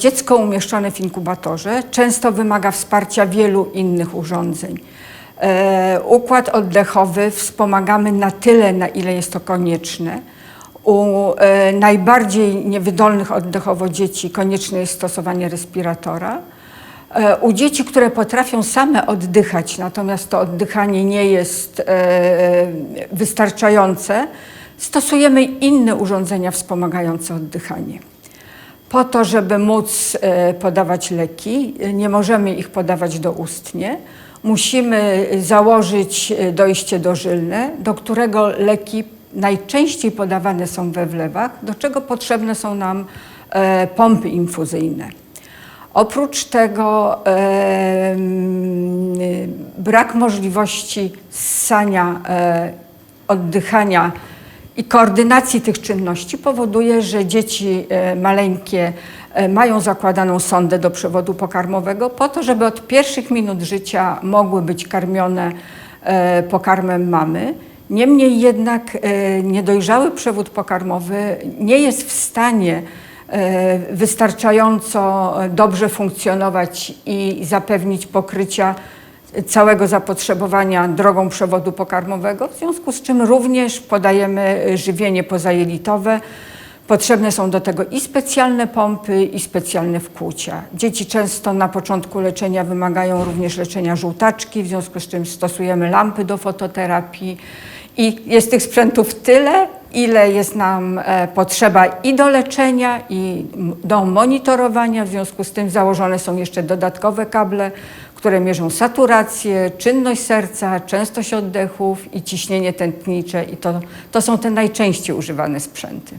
Dziecko umieszczone w inkubatorze często wymaga wsparcia wielu innych urządzeń. E, układ oddechowy wspomagamy na tyle, na ile jest to konieczne. U e, najbardziej niewydolnych oddechowo dzieci konieczne jest stosowanie respiratora. E, U dzieci, które potrafią same oddychać, natomiast to oddychanie nie jest wystarczające, stosujemy inne urządzenia wspomagające oddychanie. Po to, żeby móc e, podawać leki, e, nie możemy ich podawać doustnie. Musimy założyć e, dojście dożylne, do którego leki najczęściej podawane są we wlewach, do czego potrzebne są nam pompy infuzyjne. Oprócz tego brak możliwości ssania, oddychania i koordynacji tych czynności powoduje, że dzieci e, maleńkie e, mają zakładaną sondę do przewodu pokarmowego po to, żeby od pierwszych minut życia mogły być karmione e, pokarmem mamy. Niemniej jednak niedojrzały przewód pokarmowy nie jest w stanie wystarczająco dobrze funkcjonować i zapewnić pokrycia całego zapotrzebowania drogą przewodu pokarmowego, w związku z czym również podajemy żywienie pozajelitowe. Potrzebne są do tego i specjalne pompy, i specjalne wkłucia. Dzieci często na początku leczenia wymagają również leczenia żółtaczki, w związku z czym stosujemy lampy do fototerapii. I jest tych sprzętów tyle, ile jest nam e, potrzeba i do leczenia, i do monitorowania. W związku z tym założone są jeszcze dodatkowe kable, które mierzą saturację, czynność serca, częstość oddechów i ciśnienie tętnicze. I to, to są te najczęściej używane sprzęty.